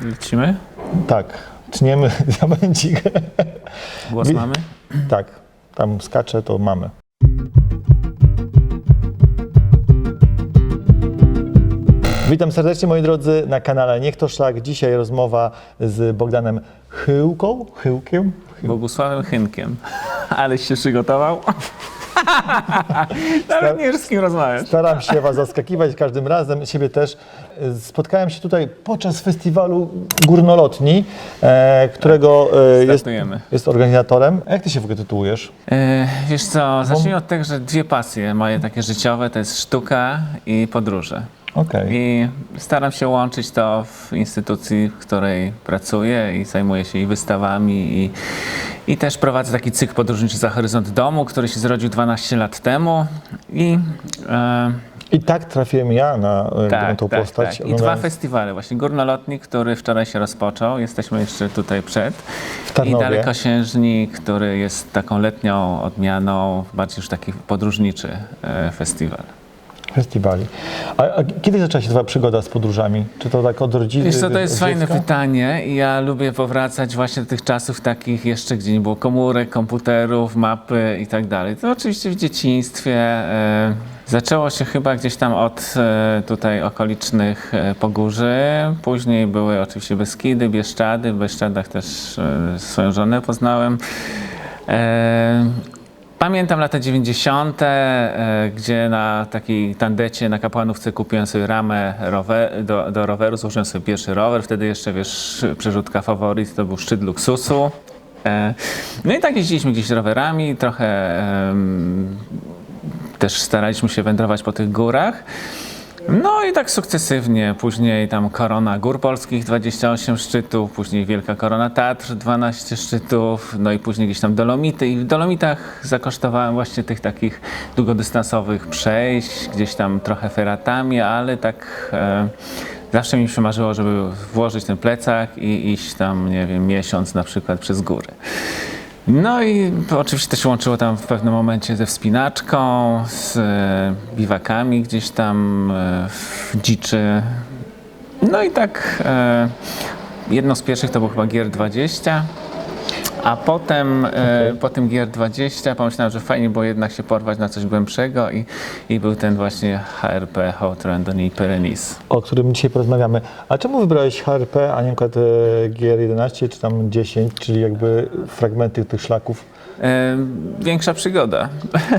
Lecimy? Tak, tniemy diamencik. Głos Wi- mamy? tak, tam skacze, to mamy. Witam serdecznie moi drodzy na kanale Niech to Szlak. Dzisiaj rozmowa z Bogdanem Chyłką. Chyłkiem? Bogusławem Chynkiem. Ale się przygotował. Nawet nie wiesz z kim rozmawiasz. Staram się Was zaskakiwać każdym razem, siebie też. Spotkałem się tutaj podczas festiwalu Górnolotni, e, którego e, jest, jest organizatorem. Jak Ty się w ogóle tytułujesz? E, wiesz co, zacznijmy od tego, że dwie pasje moje takie życiowe to jest sztuka i podróże. Okej. I staram się łączyć to w instytucji, w której pracuję i zajmuję się i wystawami i, i też prowadzę taki cykl podróżniczy za horyzont domu, który się zrodził 12 lat temu i e, I tak trafiłem ja na e, tak, tą tak, postać. tak. I dwa festiwale, właśnie Górnolotnik, który wczoraj się rozpoczął, jesteśmy jeszcze tutaj przed. I Tarnowie. Dalekosiężnik, który jest taką letnią odmianą, bardziej już taki podróżniczy e, festiwal. festiwali. A, a kiedy zaczęła się Twoja przygoda z podróżami? Czy to tak od rodziny? Wiesz co, to jest fajne pytanie i ja lubię powracać właśnie do tych czasów takich jeszcze, gdzie nie było komórek, komputerów, mapy i tak dalej. To oczywiście w dzieciństwie e, zaczęło się chyba gdzieś tam od e, tutaj okolicznych e, Pogórzy, później były oczywiście Beskidy, Bieszczady, w Bieszczadach też e, swoją żonę poznałem. Pamiętam lata 90., e, gdzie na takiej tandecie na Kapłanówce kupiłem sobie ramę rower, do, do roweru, złożyłem sobie pierwszy rower, wtedy jeszcze, wiesz, przerzutka faworyt to był szczyt luksusu. No i tak jeździliśmy gdzieś rowerami, trochę też staraliśmy się wędrować po tych górach. No i tak sukcesywnie, później tam Korona Gór Polskich 28 szczytów, później Wielka Korona Tatr 12 szczytów, no i później gdzieś tam Dolomity i w Dolomitach zakosztowałem właśnie tych takich długodystansowych przejść, gdzieś tam trochę feratami, ale tak e, zawsze mi się marzyło, żeby włożyć ten plecak i iść tam, nie wiem, miesiąc na przykład przez góry. No i oczywiście się łączyło tam w pewnym momencie ze wspinaczką, z e, biwakami gdzieś tam e, w dziczy. No i tak e, jedno z pierwszych to był chyba Gier 20. A potem e, po tym Gier 20 pomyślałem, że fajnie było jednak się porwać na coś głębszego i, i był ten właśnie HRP Haute Randonnée Pyrenees. O którym dzisiaj porozmawiamy. A czemu wybrałeś HRP, a nie przykład e, GR11 czy tam 10, czyli jakby fragmenty tych szlaków? E, większa przygoda.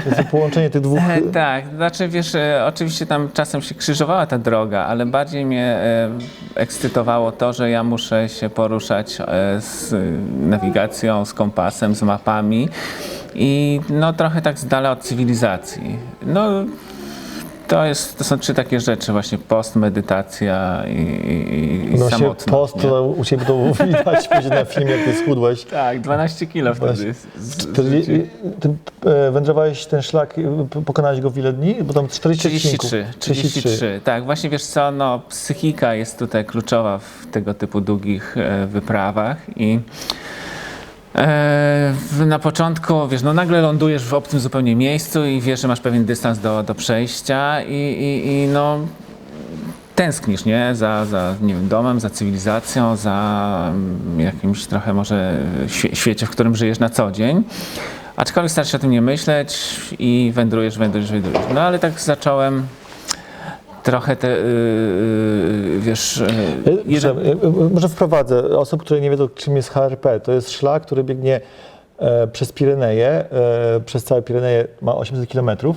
To jest połączenie tych dwóch... Tak, znaczy wiesz, oczywiście tam czasem się krzyżowała ta droga, ale bardziej mnie ekscytowało to, że ja muszę się poruszać z nawigacją, z kompasem, z mapami i no trochę tak z dala od cywilizacji. No to, jest, to są trzy takie rzeczy, właśnie post, medytacja i, i, i No się samotność. post, to u Ciebie to widać na filmie, jak Ty schudłeś. Tak, 12 kilo wtedy. Ty e, wędrowałeś ten szlak, e, pokonałeś go w ile dni? Bo tam 40 odcinków. 33, 33, tak. Właśnie wiesz co, no psychika jest tutaj kluczowa w tego typu długich e, wyprawach i na początku, wiesz, no nagle lądujesz w obcym zupełnie miejscu i wiesz, że masz pewien dystans do, do przejścia i, i, i no tęsknisz, nie? Za, za nie wiem, domem, za cywilizacją, za mm, jakimś trochę może świe- świecie, w którym żyjesz na co dzień. Aczkolwiek starasz się o tym nie myśleć i wędrujesz, wędrujesz, wędrujesz. No ale tak zacząłem trochę te, yy, yy, wiesz... E, Yy, Przepraszam, e, e, Może wprowadzę osób, które nie wiedzą, czym jest HRP. To jest szlak, który biegnie e, przez Pireneje, e, przez całe Pireneje ma 800 kilometrów.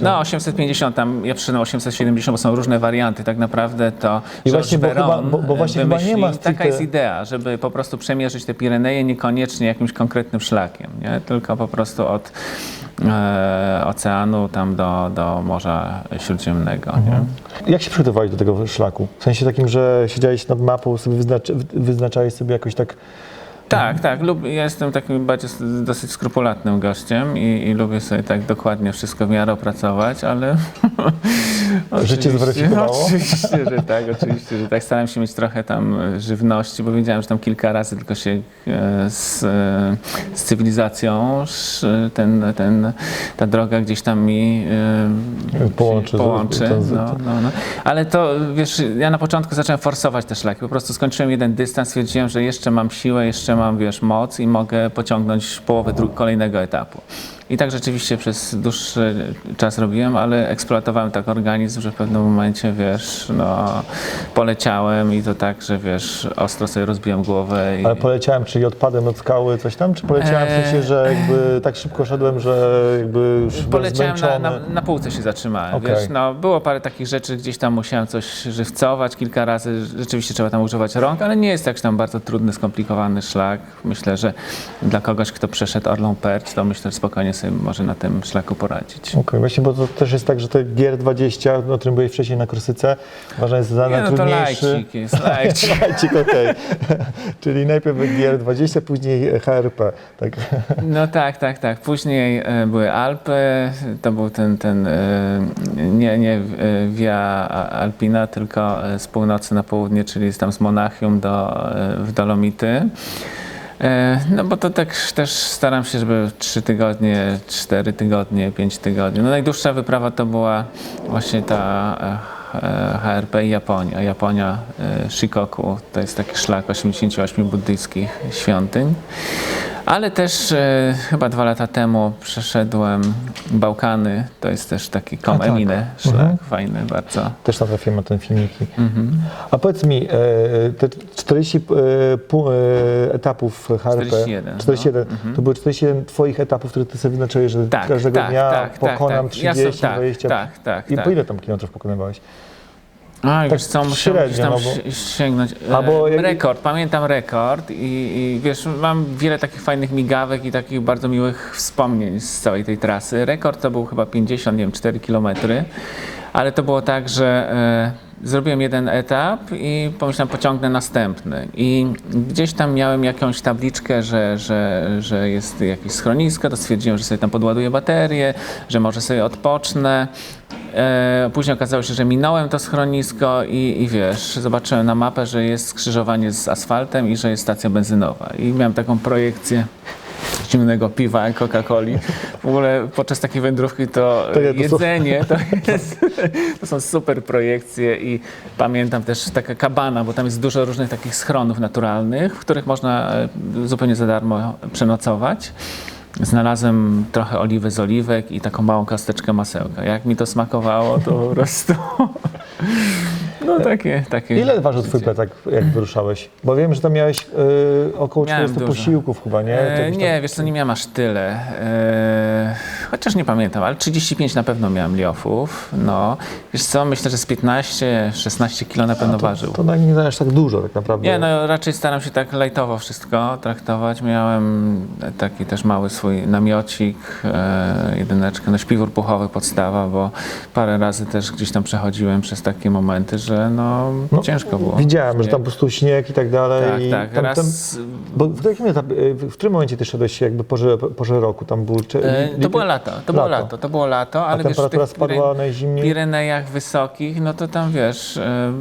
no 850, tam ja przyszedłem 870, bo są różne warianty. Tak naprawdę to I właśnie, bo chyba- bo- bo właśnie chyba nie wymyślił- ma Taka jest idea, żeby po prostu przemierzyć te Pireneje niekoniecznie jakimś konkretnym szlakiem, nie? tylko po prostu od e, oceanu tam do, do Morza Śródziemnego. Nie? Jak się przygotowałeś do tego szlaku? W sensie takim, że siedziałeś nad mapą, sobie wyznacz, wyznaczałeś sobie jakoś tak Tak, tak. Lub, ja jestem takim bardziej dosyć skrupulatnym gościem i, i lubię sobie tak dokładnie wszystko w miarę opracować, ale. Życie zweryfikowało? Oczywiście, że tak, oczywiście, że tak. Starałem się mieć trochę tam e, żywności, bo wiedziałem, że tam kilka razy tylko się e, z, e, z cywilizacją ten, ten, ta droga gdzieś tam mi Połączy, połączy. No, no, no. Ale to wiesz, ja na początku zacząłem forsować te szlaki. Po prostu skończyłem jeden dystans, stwierdziłem, że jeszcze mam siłę, jeszcze mam wiesz, moc i mogę pociągnąć połowę kolejnego etapu. I tak rzeczywiście przez dłuższy czas robiłem, ale eksploatowałem tak organizm, że w pewnym momencie, wiesz, no, poleciałem i to tak, że wiesz, ostro sobie rozbiłem głowę. I... Ale poleciałem, czyli odpadłem od skały, coś tam? Czy poleciałem w Eee. sensie, że jakby tak szybko szedłem, że jakby już Poleciałem na, na, na półce się zatrzymałem, Okej. wiesz, no było parę takich rzeczy, gdzieś tam musiałem coś żywcować kilka razy, rzeczywiście trzeba tam używać rąk, ale nie jest jakiś tam bardzo trudny, skomplikowany szlak. Myślę, że dla kogoś, kto przeszedł Orlą Percz, to myślę, że spokojnie sobie może na tym szlaku poradzić. Okej, właśnie, bo to też jest tak, że te GR20, o którym byłeś wcześniej na Korsyce, uważam jest za Nie, no to najtrudniejszy. lajcik jest, lajcik. Lajcik, okej. Czyli najpierw GR20, później HRP. Tak. No tak, tak, tak. Później e, były Alpy, to był ten, ten e, nie, nie e, Via Alpina, tylko z północy na południe, czyli tam z Monachium do, w Dolomity. E, No bo to tak też staram się, żeby 3 tygodnie, 4 tygodnie, 5 tygodni. No najdłuższa wyprawa to była właśnie ta e, e, HRP i Japonia. Japonia, e, Shikoku, to jest taki szlak 88 buddyjskich świątyń. Ale też e, chyba dwa lata temu przeszedłem Bałkany, to jest też taki kom tak. Emine szlak, Mhm. fajny bardzo. Też natrafiłem na ten filmiki. Mhm. A powiedz mi, e, te 40 e, pu- e, etapów HRP, 41, 41 to były 41 twoich etapów, które ty sobie wyznaczyłeś, że. Tak, każdego tak, dnia tak, pokonam tak, tak. Ja 30, so- tak, 20. tak, tak, I tak. po ile tam kilometrów pokonywałeś? A, Tak co, średnio, tam no bo- si- sięgnąć. E, Albo jak- Rekord, pamiętam rekord i, i wiesz, mam wiele takich fajnych migawek i takich bardzo miłych wspomnień z całej tej trasy. Rekord to był chyba 50, nie wiem, 4 kilometry, ale to było tak, że e, zrobiłem jeden etap i pomyślałem, pociągnę następny. I gdzieś tam miałem jakąś tabliczkę, że, że, że jest jakieś schronisko, to stwierdziłem, że sobie tam podładuję baterię, że może sobie odpocznę. E, później okazało się, że minąłem to schronisko i, i wiesz, zobaczyłem na mapę, że jest skrzyżowanie z asfaltem i że jest stacja benzynowa. I miałem taką projekcję zimnego piwa, Coca-Coli. W ogóle podczas takiej wędrówki to to jedzenie to, jest, to są super projekcje i pamiętam też taka kabana, bo tam jest dużo różnych takich schronów naturalnych, w których można e, zupełnie za darmo przenocować. Znalazłem trochę oliwy z oliwek i taką małą kosteczkę masełka. Jak mi to smakowało, to po prostu... No takie, takie Ile ważył twój plecak, jak wyruszałeś? Bo wiem, że tam miałeś y, około Miałem 40 dużo. posiłków chyba, nie? To E, jakoś nie, wiesz co, nie miałem aż tyle. E, chociaż nie pamiętam, ale 35 na pewno miałem liofów. No. Wiesz co, myślę, że z 15-16 kilo na pewno ważył. To tak nie dajesz tak dużo tak naprawdę. Nie, no raczej staram się tak lajtowo wszystko traktować. Miałem taki też mały swój namiocik, e, jedyneczkę, no śpiwór puchowy podstawa, bo parę razy też gdzieś tam przechodziłem przez takie momenty, że no, No, ciężko było. Widziałem, że tam po prostu śnieg i tak dalej. Tak, i tak. Tam, Raz, tam, bo w, jakim etapie, w w którym momencie ty szedłeś jakby porze, porze roku? Tam był, czy, e, to było lato, to było lato. lato, to było lato, A ale wiesz, w temperatura spadła najzimniej? Pirenejach wysokich, no to tam wiesz, e,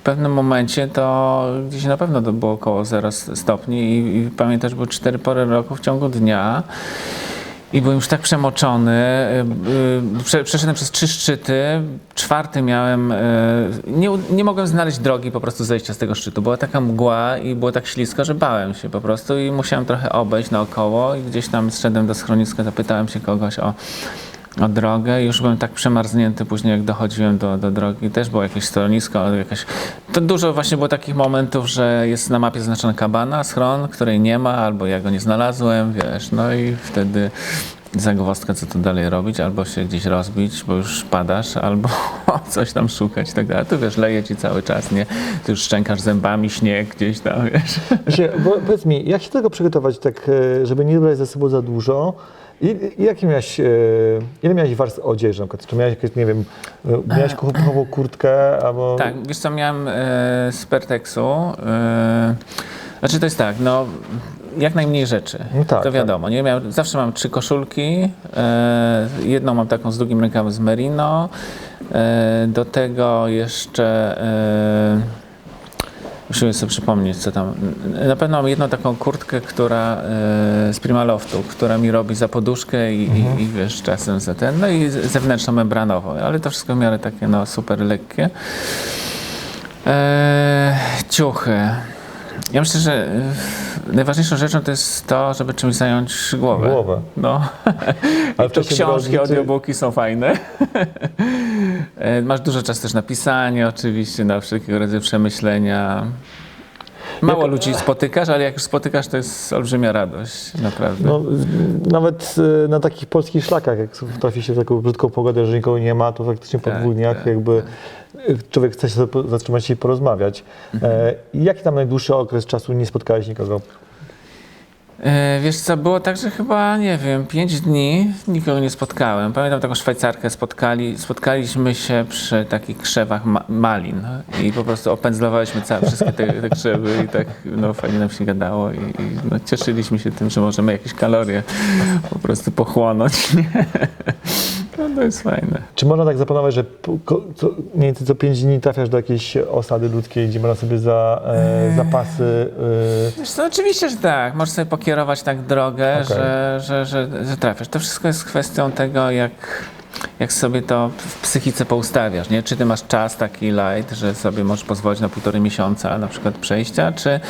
w pewnym momencie to gdzieś na pewno to było około 0 stopni i, i pamiętasz, były cztery pory roku w ciągu dnia. I byłem już tak przemoczony. y, y, Prze, przeszedłem przez trzy szczyty. Czwarty miałem. y, Nie, nie mogłem znaleźć drogi po prostu zejścia z tego szczytu. Była taka mgła i było tak ślisko, że bałem się po prostu i musiałem trochę obejść naokoło. I gdzieś tam zszedłem do schroniska, zapytałem się kogoś o, o drogę. Już byłem tak przemarznięty później, jak dochodziłem do, do drogi. Też było jakieś schronisko, ale jakaś... To dużo właśnie było takich momentów, że jest na mapie zaznaczona kabana, schron, której nie ma, albo ja go nie znalazłem, wiesz. No i wtedy zagwozdka, co tu dalej robić, albo się gdzieś rozbić, bo już padasz, albo coś tam szukać i tak dalej. Tu wiesz, leje ci cały czas, nie? Ty już szczękasz zębami śnieg gdzieś tam, wiesz. Bo, powiedz mi, jak się tego przygotować, tak, e, żeby nie brać ze sobą za dużo? I, i jakie miałeś, e, ile miałeś warstw odzieży na przykład? Czy miałeś jakieś, nie wiem, e, miałeś kuchową kurtkę albo... Tak, wiesz co, miałem e, z Pertexu, e, Znaczy to jest tak, no jak najmniej rzeczy. No tak, to wiadomo. Nie? Miał, zawsze mam trzy koszulki. E, jedną mam taką z długim rękawem z merino. E, do tego jeszcze e, musimy sobie przypomnieć, co tam. Na pewno mam jedną taką kurtkę, która e, z Primaloftu, która mi robi za poduszkę i, i, i wiesz, czasem za ten. No i zewnętrzną membranową, ale to wszystko w miarę takie no, super lekkie. E, ciuchy. Ja myślę, że e, najważniejszą rzeczą to jest to, żeby czymś zająć głowę. Głowę. No. Ale to książki, było- audiobooki są fajne. E, Masz dużo czasu też na pisanie, oczywiście, na wszelkiego rodzaju przemyślenia. Mało ludzi spotykasz, ale jak już spotykasz, to jest olbrzymia radość, naprawdę. No, nawet y, na takich polskich szlakach, jak trafi się w taką brzydką pogodę, że nikogo nie ma, to faktycznie po Tak, dwóch dniach tak, jakby y, człowiek chce się zatrzymać i porozmawiać. Mhm. E, jaki tam najdłuższy okres czasu nie spotkałeś nikogo? E, Wiesz co, było tak, że chyba, nie wiem, pięć dni nikogo nie spotkałem. Pamiętam taką Szwajcarkę, spotkali, spotkaliśmy się przy takich krzewach ma malin i po prostu opędzlowaliśmy całe wszystkie te, te krzewy i tak no, fajnie nam się gadało i, i no, cieszyliśmy się tym, że możemy jakieś kalorie po prostu pochłonąć. No to jest fajne. Czy można tak zaplanować, że co, mniej więcej co pięć dni trafiasz do jakiejś osady ludzkiej, gdzie można sobie za e, zapasy... Y, Wiesz co, oczywiście, że tak. Możesz sobie pokierować tak drogę, Okej. że, że, że, że trafiasz. To wszystko jest kwestią tego, jak, jak sobie to w psychice poustawiasz. Nie? Czy ty masz czas taki light, że sobie możesz pozwolić na półtorej miesiąca na przykład przejścia, czy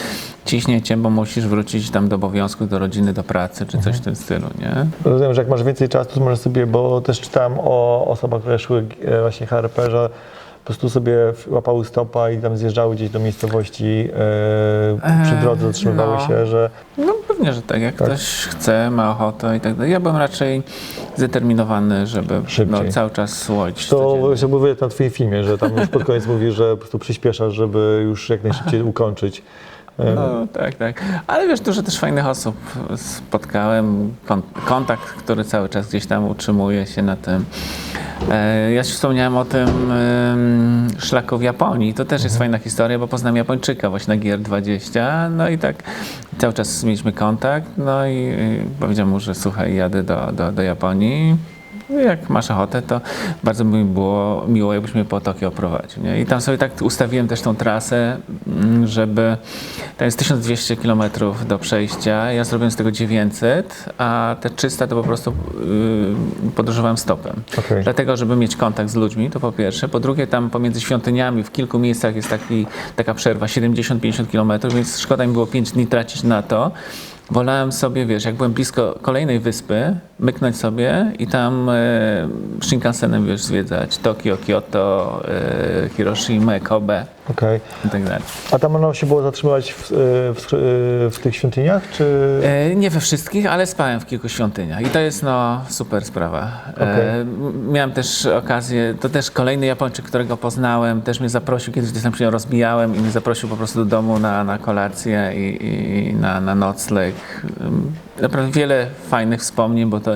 ciśniecie, bo musisz wrócić tam do obowiązków, do rodziny, do pracy, czy coś w tym stylu, nie? Rozumiem, że jak masz więcej czasu, to możesz sobie, bo też czytałem o osobach, które szły e, właśnie HRP, że prostu sobie łapały stopa i tam zjeżdżały gdzieś do miejscowości, e, przy Eee, drodze zatrzymywały no. się, że No pewnie, że tak. Jak Tak. ktoś chce, ma ochotę i tak dalej. Ja byłem raczej zdeterminowany, żeby no, cały czas łodzić to się mówię na twoim filmie, że tam już pod koniec mówisz, że po prostu przyspieszasz, żeby już jak najszybciej ukończyć. E, No tak, tak. Ale wiesz, dużo też fajnych osób spotkałem. Kon kontakt, który cały czas gdzieś tam utrzymuje się na tym. E, ja ci wspomniałem o tym szlaku w Japonii. To też jest fajna historia, bo poznałem Japończyka właśnie na GR20. No i tak cały czas mieliśmy kontakt. No i, i powiedziałem mu, że słuchaj, jadę do, do, do Japonii. No Jak masz ochotę, to bardzo by mi było miło, jakbyś mnie po Tokio prowadził. Nie? I tam sobie tak ustawiłem też tą trasę, mm, żeby. To jest 1200 km do przejścia. Ja zrobiłem z tego 900, a te 300 to po prostu yy, podróżowałem stopem. Okej. Dlatego, żeby mieć kontakt z ludźmi, to po pierwsze. Po drugie, tam pomiędzy świątyniami w kilku miejscach jest taki, taka przerwa 70-50 km, więc szkoda mi było 5 dni tracić na to. Wolałem sobie, wiesz, jak byłem blisko kolejnej wyspy, myknąć sobie i tam e, Shinkansenem, wiesz, zwiedzać. Tokio, Kyoto, e, Hiroshima, Kobe Okej. i tak dalej. A tam można się było zatrzymywać w, e, w, w, w tych świątyniach, czy... E, nie we wszystkich, ale spałem w kilku świątyniach i to jest no super sprawa. E, m- miałem też okazję, to też kolejny Japończyk, którego poznałem, też mnie zaprosił, kiedyś gdzieś tam się rozbijałem i mnie zaprosił po prostu do domu na, na kolację i, i na, na nocleg. Ym, Naprawdę wiele fajnych wspomnień, bo to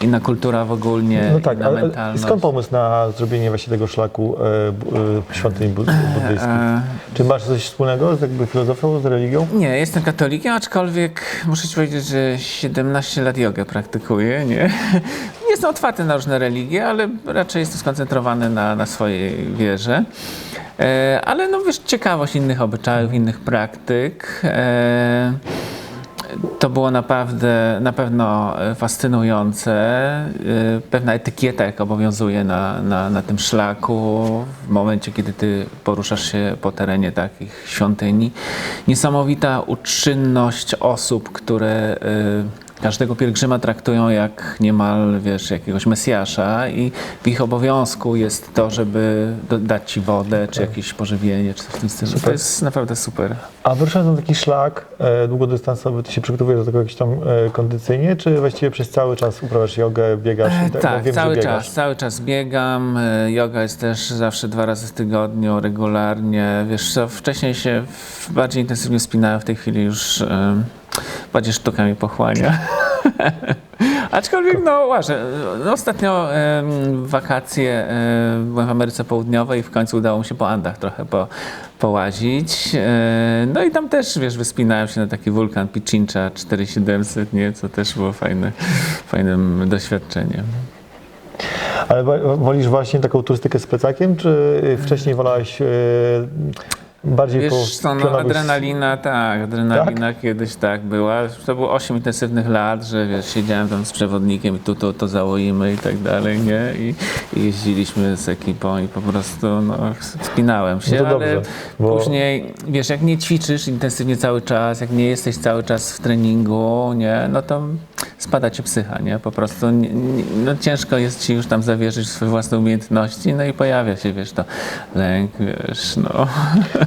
inna kultura w ogólnie, No tak, inna ale mentalność. skąd pomysł na zrobienie właśnie tego szlaku e, e, bud- buddyjskich? E, Czy masz coś wspólnego z jakby filozofią, z religią? Nie, jestem katolikiem, aczkolwiek muszę ci powiedzieć, że 17 lat jogę praktykuję, nie? Nie jestem otwarty na różne religie, ale raczej jestem skoncentrowany na, na swojej wierze. E, ale no wiesz, ciekawość innych obyczajów, innych praktyk. E, to było naprawdę na pewno e, fascynujące. E, Pewna etykieta, jak obowiązuje na, na, na tym szlaku, w momencie, kiedy ty poruszasz się po terenie takich świątyni. Niesamowita uczynność osób, które e, każdego pielgrzyma traktują jak niemal, wiesz, jakiegoś mesjasza i w ich obowiązku jest to, żeby dać ci wodę, czy jakieś pożywienie, czy coś w tym stylu. To Super. jest naprawdę super. A wyruszając na taki szlak e, długodystansowy, ty się przygotowujesz do tego jakieś tam e, kondycyjnie, czy właściwie przez cały czas uprawiasz jogę, biegasz? E, bo tak, wiem, cały czas, cały czas biegam. e, Yoga jest też zawsze dwa razy w tygodniu, regularnie. Wiesz co, wcześniej się bardziej intensywnie spinałem, w tej chwili już e, bardziej sztuka mi pochłania. Aczkolwiek, no łażę. No, ostatnio wakacje em, byłem w Ameryce Południowej i w końcu udało mi się po Andach trochę po, połazić. E, no i tam też, wiesz, wyspinałem się na taki wulkan Pichincha 4700, nie? Co też było fajne, fajnym doświadczeniem. Ale wo- wolisz właśnie taką turystykę z plecakiem, czy wcześniej wolałeś e, bardziej po Wiesz co, no, adrenalina, tak, adrenalina kiedyś tak była. To było 8 intensywnych lat, że wiesz, siedziałem tam z przewodnikiem i tu to, to załoimy i tak dalej, nie? I, I jeździliśmy z ekipą i po prostu no, spinałem się, No to ale dobrze, bo- później, wiesz, jak nie ćwiczysz intensywnie cały czas, jak nie jesteś cały czas w treningu, nie, no to spada ci psycha, nie? Po prostu nie, nie, no, ciężko jest ci już tam zawierzyć swoje własne umiejętności, no i pojawia się, wiesz, to lęk, wiesz, no.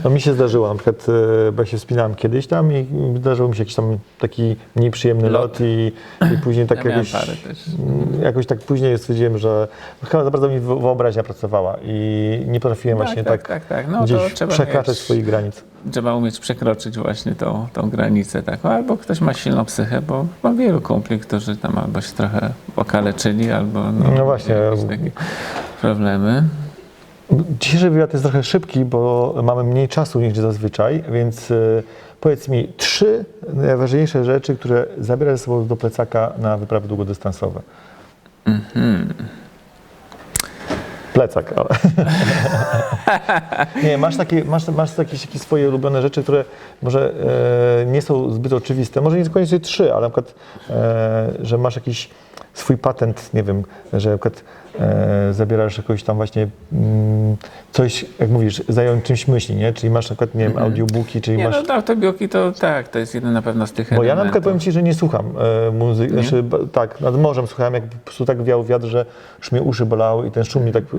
No mi się zdarzyło, na przykład, e, bo ja się wspinałem kiedyś tam i zdarzył mi się jakiś tam taki mniej przyjemny lot, Lot. i, i później tak Ja jakoś, jakoś tak później stwierdziłem, że chyba za bardzo mi wyobraźnia pracowała i nie potrafiłem właśnie tak, tak, tak, tak. No, gdzieś trzeba przekraczać mieć- swoich granic. Trzeba umieć przekroczyć właśnie tą, tą granicę taką. Albo ktoś ma silną psychę, bo mam wielu kumpli, którzy tam albo się trochę okaleczyli, albo no, No właśnie. problemy. Dzisiejszy wywiad jest trochę szybki, bo mamy mniej czasu niż zazwyczaj, więc e, powiedz mi trzy najważniejsze rzeczy, które zabierasz ze sobą do plecaka na wyprawy długodystansowe. Mhm. Plecak, ale. nie, masz takie, masz, masz jakieś, jakieś swoje ulubione rzeczy, które może e, nie są zbyt oczywiste. Może nie koniecznie trzy, ale na przykład, e, że masz jakiś swój patent, nie wiem, że na przykład e, zabierasz jakoś tam właśnie mm, coś, jak mówisz, zająć czymś myśli, nie? Czyli masz na przykład, nie wiem, audiobooki, czyli Nie, masz... no autobioki to tak, to jest jeden na pewno z tych Bo ja na przykład powiem Ci, że nie słucham e, muzyki, Nie? znaczy, tak, nad morzem słuchałem, jak po prostu tak wiał wiatr, że już mnie uszy bolały i ten szum mnie tak e,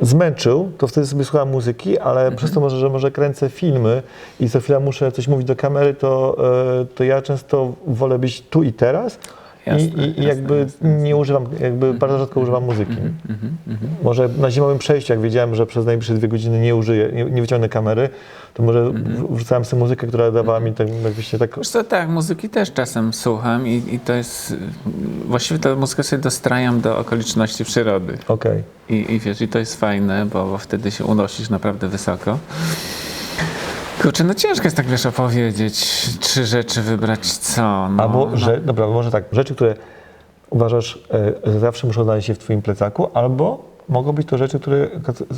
zmęczył, to wtedy sobie słuchałem muzyki, ale Mhm. przez to może, że może kręcę filmy i co chwila muszę coś mówić do kamery, to, to ja często wolę być tu i teraz. Jasne, I, i, I jasne, jakby jasne, nie używam, jakby bardzo rzadko używam muzyki. Mhm, Może na zimowym przejściu, jak wiedziałem, że przez najbliższe dwie godziny nie użyję, nie, nie wyciągnę kamery, to może Mhm. wrzucałem sobie muzykę, która dawała mi tak, właśnie tak Wiesz co, tak, muzyki też czasem słucham i, i to jest, właściwie tę muzykę sobie dostrajam do okoliczności przyrody. okej. I, I wiesz, i to jest fajne, bo, bo wtedy się unosisz naprawdę wysoko. Kurczę, no ciężko jest tak wiesz opowiedzieć, trzy rzeczy wybrać co. No, Albo, no. że, dobra, może tak, rzeczy, które uważasz, e, że zawsze muszą znaleźć się w Twoim plecaku, albo mogą być to rzeczy, które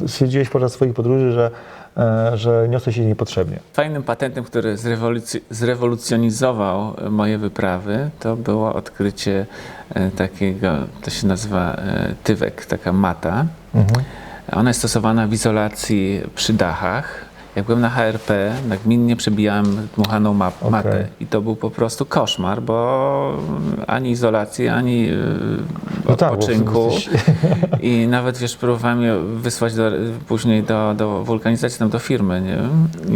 stwierdziłeś podczas swoich podróży, że, e, że niosłeś je niepotrzebnie. Fajnym patentem, który zrewoluc- zrewolucjonizował moje wyprawy, to było odkrycie e, takiego, to się nazywa tywek, taka mata. Mhm. Ona jest stosowana w izolacji przy dachach. Jak byłem na HRP, nagminnie przebijałem dmuchaną ma- Okej. matę i to był po prostu koszmar, bo ani izolacji, ani yy, No tak, odpoczynku. jesteś- I nawet wiesz, próbowałem je wysłać do, później do, do wulkanizacji, tam do firmy, nie?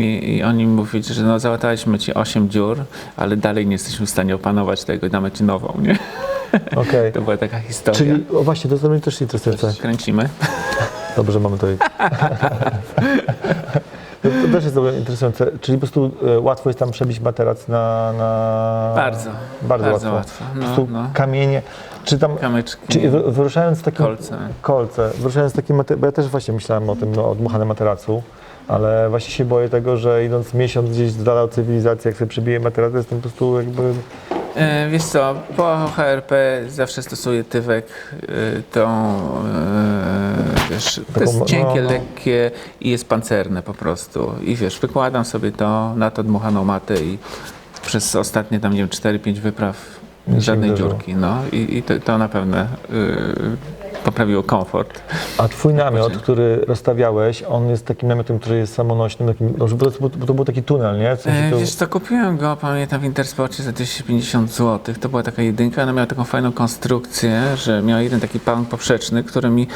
I, I oni mówili, że no załataliśmy ci 8 dziur, ale dalej nie jesteśmy w stanie opanować tego i damy ci nową, nie? Okej. To była taka historia. Czyli, o właśnie, to mnie też interesujące. Kręcimy. Dobrze, mamy to. Też jest interesujące. Czyli po prostu e, łatwo jest tam przebić materac na... na... Bardzo, Bardzo, bardzo łatwo. łatwo. Po No, prostu no. kamienie. Czy tam... Kamyczki, Czy wy- wyruszając takim... kolce. Kolce. Wyruszając takim... mate- Bo ja też właśnie myślałem o tym, no, o dmuchanym materacu. Ale właśnie się boję tego, że idąc miesiąc gdzieś z dala od cywilizacji, jak sobie przebiję materac, to jestem po prostu jakby... E, wiesz co, po HRP zawsze stosuję tywek, e, tą, e, wiesz, to Taką, jest cienkie, no, no. lekkie i jest pancerne po prostu. I wiesz, wykładam sobie to na to dmuchaną matę i przez ostatnie tam, nie wiem, 4-5 wypraw Nic nie żadnej uderzyło. dziurki, no i, i to, to na pewno e, poprawiło komfort. A twój namiot, który rozstawiałeś, on jest takim namiotem, który jest samonośnym, takim, no, bo, to, bo to był taki tunel, nie? W sensie E, to, Wiesz co, kupiłem go, pamiętam, w Intersporcie za 250 zł. To była taka jedynka, ona miała taką fajną konstrukcję, że miała jeden taki pan poprzeczny, który mi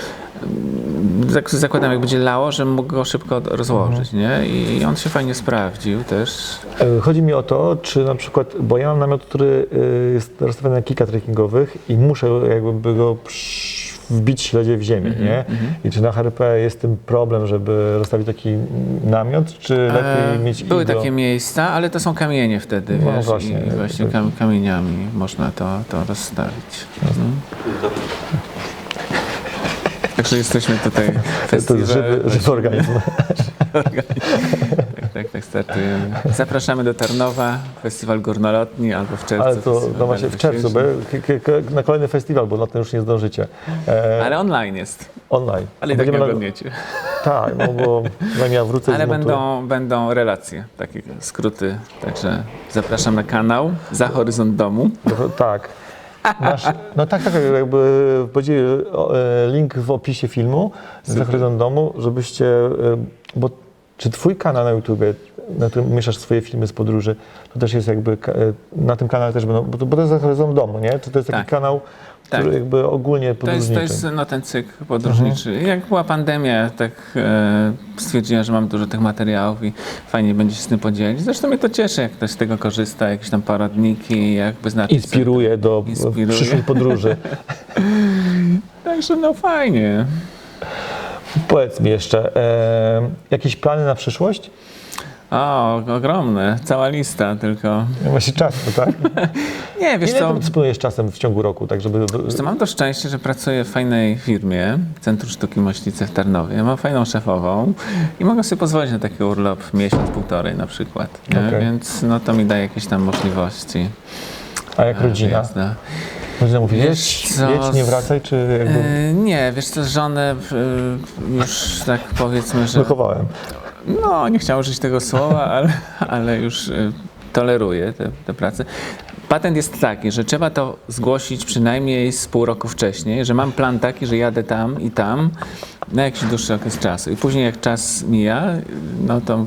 mm, zak- zakładam, jak będzie lało, że mógł go szybko rozłożyć, nie? I on się fajnie sprawdził też. E, Chodzi mi o to, czy na przykład, bo ja mam namiot, który y, jest rozstawiony na kilka trekkingowych i muszę jakby go przy, wbić śledzie w ziemię, Mhm, nie? I czy na HRP jest tym problem, żeby rozstawić taki namiot, czy lepiej E, mieć Były iglo? takie miejsca, ale to są kamienie wtedy, No wiesz, właśnie. i właśnie kam, kamieniami można to, to rozstawić. Mhm. Także jesteśmy tutaj To jest żywy, żywy organizm. tak, tak startujemy. Zapraszamy do Tarnowa, festiwal górnolotni albo w czerwcu. Ale to no właśnie w czerwcu, k- na kolejny festiwal, bo na ten już nie zdążycie. E, Ale online jest, online. ale tak nie oglądniecie. Tak, no bo ja wrócę Ale będą, będą relacje, takie skróty, także zapraszam na kanał Za Horyzont Domu. No, tak. Nasz, no tak, tak, jakby będzie e, link w opisie filmu za horyzont domu, żebyście, e, bo czy twój kanał na YouTubie, na którym umieszczasz swoje filmy z podróży, to też jest jakby, na tym kanale też będą, bo to, bo to jest za horyzont domu, nie? To, to jest taki Tak. kanał, który Tak. jakby ogólnie To jest, podróżniczy. to jest no, ten cykl podróżniczy. Jak była pandemia, tak e, stwierdziłem, że mam dużo tych materiałów i fajnie będzie się z tym podzielić. Zresztą mnie to cieszy, jak ktoś z tego korzysta, jakieś tam poradniki, jakby znaczy... Inspiruje do Inspiruje. przyszłych podróży. Także no fajnie. Powiedz mi jeszcze, e, jakieś plany na przyszłość? O, ogromne, cała lista tylko. Właśnie czasu, tak? Nie, wiesz Ile co, dysponujesz czasem w ciągu roku, tak żeby... wiesz co, mam to szczęście, że pracuję w fajnej firmie, Centrum Sztuki Mościce w Tarnowie. Mam fajną szefową i mogę sobie pozwolić na taki urlop miesiąc, półtorej na przykład. Nie? Okej. Więc no to mi daje jakieś tam możliwości. A jak e, rodzina? wyjazda. Rodzina mówi, Wiesz co, jedź, nie wracaj, czy jakby E, nie, wiesz co, żonę e, już tak powiedzmy, że... wychowałem? No, nie chciałem użyć tego słowa, ale, ale już y, toleruję tę tę pracę. Patent jest taki, że trzeba to zgłosić przynajmniej z pół roku wcześniej, że mam plan taki, że jadę tam i tam na jakiś dłuższy okres czasu. I później jak czas mija, no to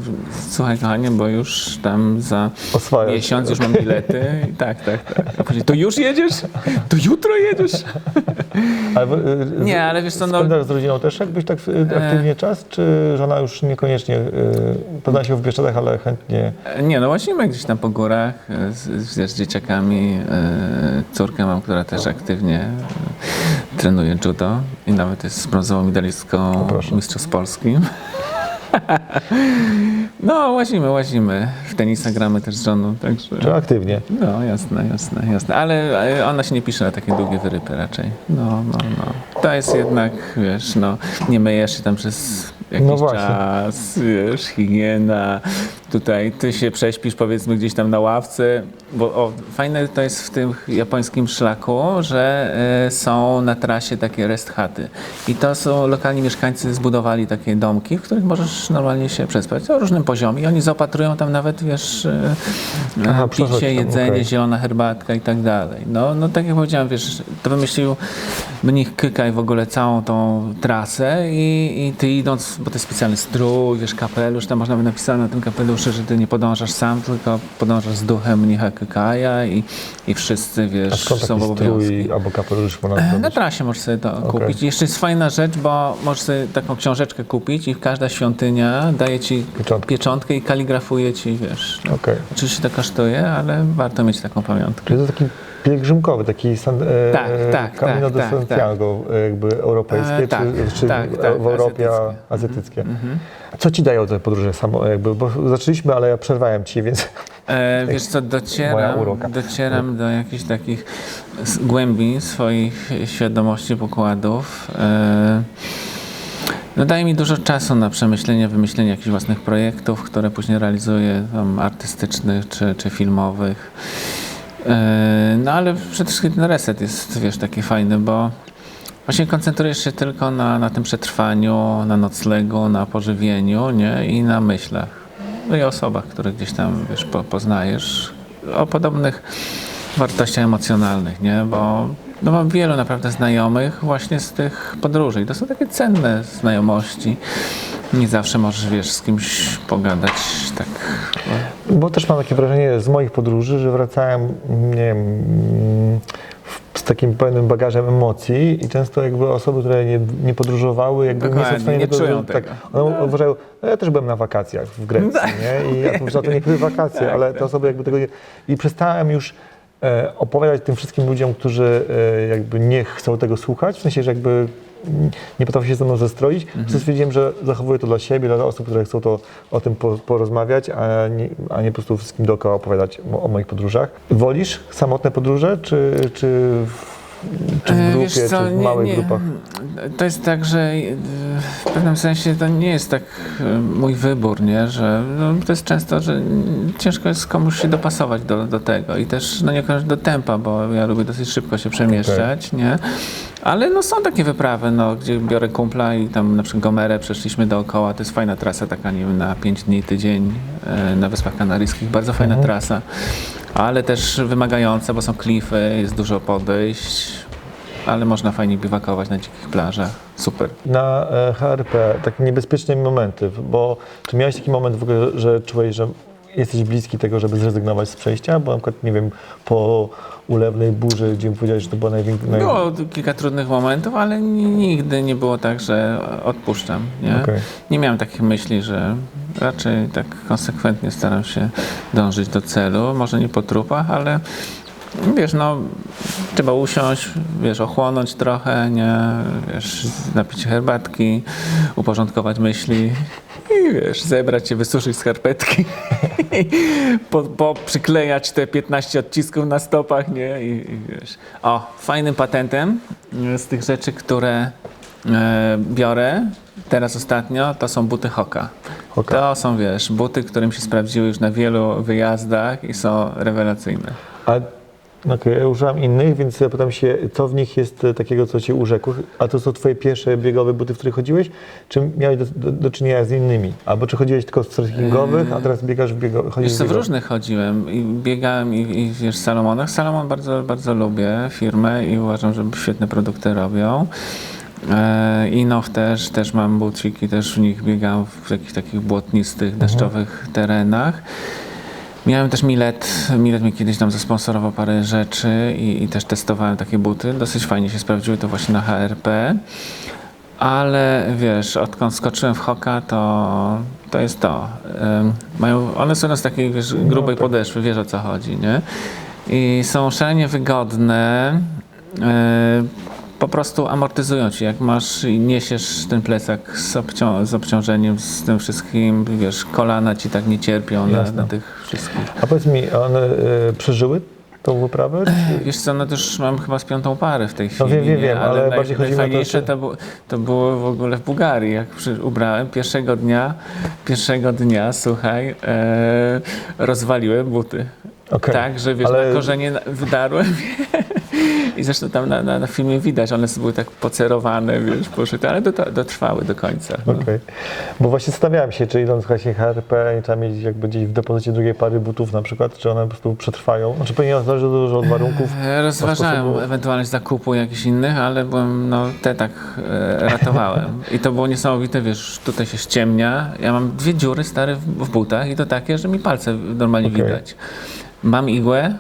słuchaj kochanie, bo już tam za Oswajasz. miesiąc już mam bilety. I tak, tak, tak. A później, to już jedziesz? To jutro jedziesz? Ale, y, Nie, ale wiesz co, no- z rodziną też jakbyś tak y, aktywnie czas, czy żona już niekoniecznie, y, pozna się w Bieszczadach, ale chętnie... Nie, no łazimy gdzieś tam po górach e, z, z, z dzieciakami. E, córkę mam, która też aktywnie trenuje judo i nawet jest brązową medalistką. Mistrzostw Polski. No, łazimy, łazimy. W tenisa gramy też z żoną, także... Czy aktywnie? No, jasne, jasne, jasne. Ale ona się nie pisze na takie długie wyrypy raczej. No, no, no. To jest jednak, wiesz, no, nie myjesz się tam przez jakiś No właśnie. czas, wiesz, higiena. Tutaj ty się prześpisz powiedzmy gdzieś tam na ławce, bo o, fajne to jest w tym japońskim szlaku, że e, są na trasie takie rest chaty. I to są lokalni mieszkańcy zbudowali takie domki, w których możesz normalnie się przespać o różnym poziomie. I oni zaopatrują tam nawet, wiesz, e, Aha, przechodź picie, jedzenie, okej. zielona herbatka i tak dalej. No, no tak jak powiedziałem, wiesz, to wymyślił mnich Kykaj w ogóle całą tą trasę i, i ty idąc, bo to jest specjalny strój, wiesz, kapelusz, tam można by napisane na tym kapeluszu, że ty nie podążasz sam, tylko podążasz z duchem mnicha Kykaja i, i wszyscy, wiesz, są w obowiązku. strój albo kapelusz można E, Na trasie możesz sobie to kupić. I Jeszcze jest fajna rzecz, bo możesz sobie taką książeczkę kupić i każda świątynia daje ci Pieczątkę. pieczątkę i kaligrafuje ci, wiesz. No. Okej. Oczywiście to kosztuje, ale warto mieć taką pamiątkę. Czyli to taki pielgrzymkowy, taki san, e, Tak, tak, Camino tak, de tak, Santiago e, jakby europejskie, E, tak, czy, czy tak, w, tak, w Europie azjatyckie. azjatyckie. A Co ci dają te podróże samo, jakby, bo zaczęliśmy, ale ja przerwałem ci, więc E, wiesz co, docieram, docieram do jakichś takich s- głębi swoich świadomości pokładów. E, no daje mi dużo czasu na przemyślenie, wymyślenie jakichś własnych projektów, które później realizuję, tam artystycznych czy, czy filmowych. E, no ale przede wszystkim ten reset jest, wiesz, taki fajny, bo właśnie koncentrujesz się tylko na, na tym przetrwaniu, na noclegu, na pożywieniu, nie? I na myślach. No i osobach, które gdzieś tam, wiesz, po, poznajesz o podobnych wartościach emocjonalnych, nie? Bo no mam wielu naprawdę znajomych właśnie z tych podróży i to są takie cenne znajomości. Nie zawsze możesz, wiesz, z kimś pogadać tak. Bo też mam takie wrażenie z moich podróży, że wracałem, nie wiem, z takim pełnym bagażem emocji i często jakby osoby, które nie, nie podróżowały, jakby nie są Dokładnie, w stanie nie tego- czują tak, tego. one uważają, no ja też byłem na wakacjach w Grecji, nie? I ja to, że to nie były wakacje, Tak, ale te osoby jakby tego nie... I przestałem już e, opowiadać tym wszystkim ludziom, którzy e, jakby nie chcą tego słuchać, w sensie, że jakby nie potrafią się ze mną zestroić, Mhm. to stwierdziłem, że zachowuję to dla siebie, dla osób, które chcą to o tym po, porozmawiać, a nie, a nie po prostu wszystkim dookoła opowiadać o, o moich podróżach. Wolisz samotne podróże, czy, czy w, czy w E, grupie, wiesz co, czy w nie- małych nie, grupach? To jest tak, że e, w pewnym sensie to nie jest tak e, mój wybór, nie? że no, to jest często, że ciężko jest komuś się dopasować do, do tego i też no, niekoniecznie do tempa, bo ja lubię dosyć szybko się przemieszczać, nie? Ale no, są takie wyprawy, no, gdzie biorę kumpla i tam na przykład Gomerę przeszliśmy dookoła, to jest fajna trasa taka, nie wiem, na 5 dni, tydzień na Wyspach Kanaryjskich, bardzo fajna trasa, ale też wymagająca, bo są klify, jest dużo podejść, ale można fajnie biwakować na dzikich plażach. Super. Na e, HRP takie niebezpieczne momenty, bo czy miałeś taki moment w ogóle, że czułeś, że jesteś bliski tego, żeby zrezygnować z przejścia? Bo na przykład, nie wiem, po ulewnej burzy, gdzie powiedziałeś, że to była największa... Naj... Było kilka trudnych momentów, ale ni- nigdy nie było tak, że odpuszczam. Nie, Okej. nie miałem takich myśli, że raczej tak konsekwentnie staram się dążyć do celu. Może nie po trupach, ale wiesz, no trzeba usiąść, wiesz, ochłonąć trochę, nie, wiesz, napić herbatki, uporządkować myśli i wiesz, zebrać się, wysuszyć skarpetki, po, po przyklejać te 15 odcisków na stopach, nie, i, i wiesz. O, fajnym patentem z tych rzeczy, które e, biorę teraz ostatnio, to są buty Hoka. Hoka. To są, wiesz, buty, które mi się sprawdziły już na wielu wyjazdach i są rewelacyjne. A okej, ja używam innych, więc ja pytam się, co w nich jest e, takiego, co Cię urzekło? A to są Twoje pierwsze biegowe buty, w których chodziłeś? Czy miałeś do, do, do czynienia z innymi? Albo czy chodziłeś tylko w trekkingowych, a teraz biegasz w biegowych? Wiesz co, w różnych chodziłem i biegałem i, i wiesz, w Salomonach. Salomon bardzo, bardzo lubię firmę i uważam, że świetne produkty robią. E, Inow też, też mam buciki, też w nich biegam w jakichś takich błotnistych, deszczowych terenach. Miałem też Milet, Milet mi kiedyś tam zasponsorował parę rzeczy i, i też testowałem takie buty. Dosyć fajnie się sprawdziły to właśnie na HRP. Ale wiesz, odkąd skoczyłem w hoka, to, to jest to. Ym, mają, one są z takiej wiesz, grubej tak. podeszwy, wiesz o co chodzi, nie? I są szalenie wygodne. Yy, po prostu amortyzują ci, jak masz i niesiesz ten plecak z, obcią- z obciążeniem, z tym wszystkim, wiesz, kolana ci tak nie cierpią na, na tych wszystkich. A powiedz mi, one e, przeżyły tą wyprawę? Czy... Wiesz co, no już mam chyba z piątą parę w tej chwili. wiem, wiem, nie? wiem, ale naj- bardziej chodzi o to, czy- to, bu- to było w ogóle w Bułgarii, jak ubrałem pierwszego dnia, pierwszego dnia, słuchaj, e, rozwaliłem buty. Okej, Tak, że wiesz, ale- na korzenie wydarłem i zresztą tam na, na, na filmie widać, one były tak pocerowane, wiesz, poszyte, ale do, dotrwały do końca. No. Okej. Bo właśnie zastanawiałem się, czy idąc właśnie HRP, nie trzeba mieć jakby gdzieś w depozycie drugiej pary butów na przykład, czy one po prostu przetrwają. Znaczy pewnie zależy dużo od warunków. E, Rozważałem sposobu- ewentualność zakupu jakichś innych, ale byłem, no, te tak e, ratowałem. I to było niesamowite, wiesz, tutaj się ściemnia. Ja mam dwie dziury stare w, w butach i to takie, że mi palce normalnie Okej. widać. Mam igłę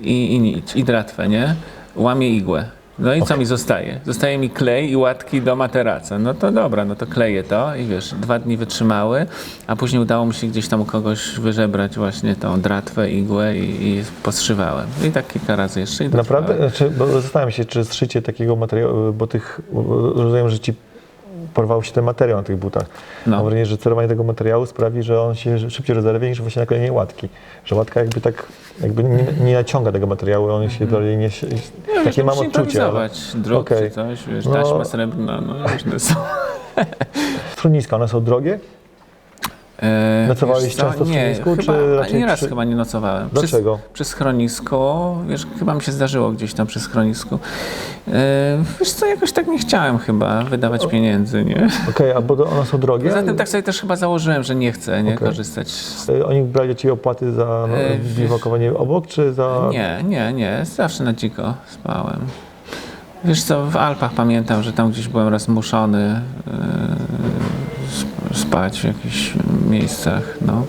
i, i nić, i dratwę, nie? Łamię igłę. No i co mi zostaje? Zostaje mi klej i łatki do materaca. No to dobra, no to kleję to i wiesz, dwa dni wytrzymały, a później udało mi się gdzieś tam u kogoś wyżebrać właśnie tą dratwę, igłę i, i poszywałem. I tak kilka razy jeszcze i. Naprawdę? Znaczy, bo zastanawiam się, czy zszycie takiego materiału, bo tych, rozumiem, że ci porwał się ten materiał na tych butach. No. Mam wrażenie, że cerowanie tego materiału sprawi, że on się szybciej rozerwie niż właśnie naklejenie łatki. Że łatka jakby tak, jakby nie, nie naciąga tego materiału, on się dalej nie... No, takie mam odczucie, ale... drut Okej. czy coś, wiesz, No. taśma srebrna, no różne są. One są drogie? E, Nocowałeś często w nie, schronisku, chyba, czy raczej ani raz przy- chyba nie nocowałem. Dlaczego? Przy, przy schronisku, wiesz, chyba mi się zdarzyło gdzieś tam przy schronisku. E, wiesz co, jakoś tak nie chciałem chyba wydawać pieniędzy, nie? Okej, a bo one są drogie? Poza tym tak sobie też chyba założyłem, że nie chcę nie Okej. korzystać z... Y, Oni brali Ciebie opłaty za no, E, biwakowanie obok, czy za... Nie, nie, nie, zawsze na dziko spałem. Wiesz co, w Alpach pamiętam, że tam gdzieś byłem raz zmuszony yy, sp- spać w jakichś miejscach, no.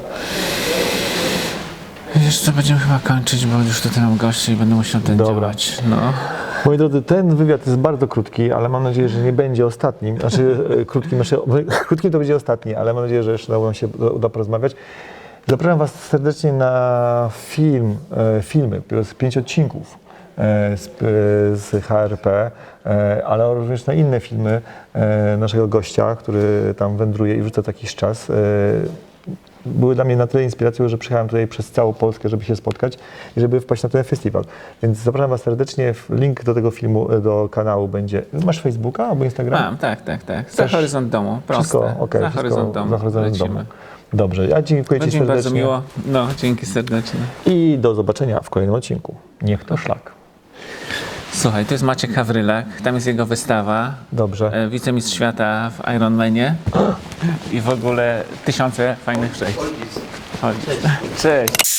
Co, będziemy chyba kończyć, bo już tutaj mam gości i będę musiał ten Dobra. działać, no. Moi drodzy, ten wywiad jest bardzo krótki, ale mam nadzieję, że nie będzie ostatnim. Znaczy, e, krótkim, znaczy, krótkim to będzie ostatni, ale mam nadzieję, że jeszcze uda nam się uda porozmawiać. Zapraszam Was serdecznie na film, e, filmy, pięć odcinków e, z, e, z HRP, e, ale również na inne filmy e, naszego gościa, który tam wędruje i wrzuca taki czas. E, były dla mnie na tyle inspiracją, że przyjechałem tutaj przez całą Polskę, żeby się spotkać i żeby wpaść na ten festiwal. Więc zapraszam Was serdecznie. Link do tego filmu, e, do kanału będzie. Masz Facebooka albo Instagram? Mam, tak, tak, tak. Za Też horyzont domu, proste. Wszystko okej. Za wszystko horyzont domu. Za horyzont domu. Dobrze, ja dziękuję Ci Będzie serdecznie. bardzo miło. No, dzięki serdecznie. I do zobaczenia w kolejnym odcinku. Niech to szlak. Słuchaj, to jest Maciek Hawrylak, tam jest jego wystawa. Dobrze. E, Wicemistrz świata w Ironmanie i w ogóle tysiące fajnych przejść. Chodź. Cześć.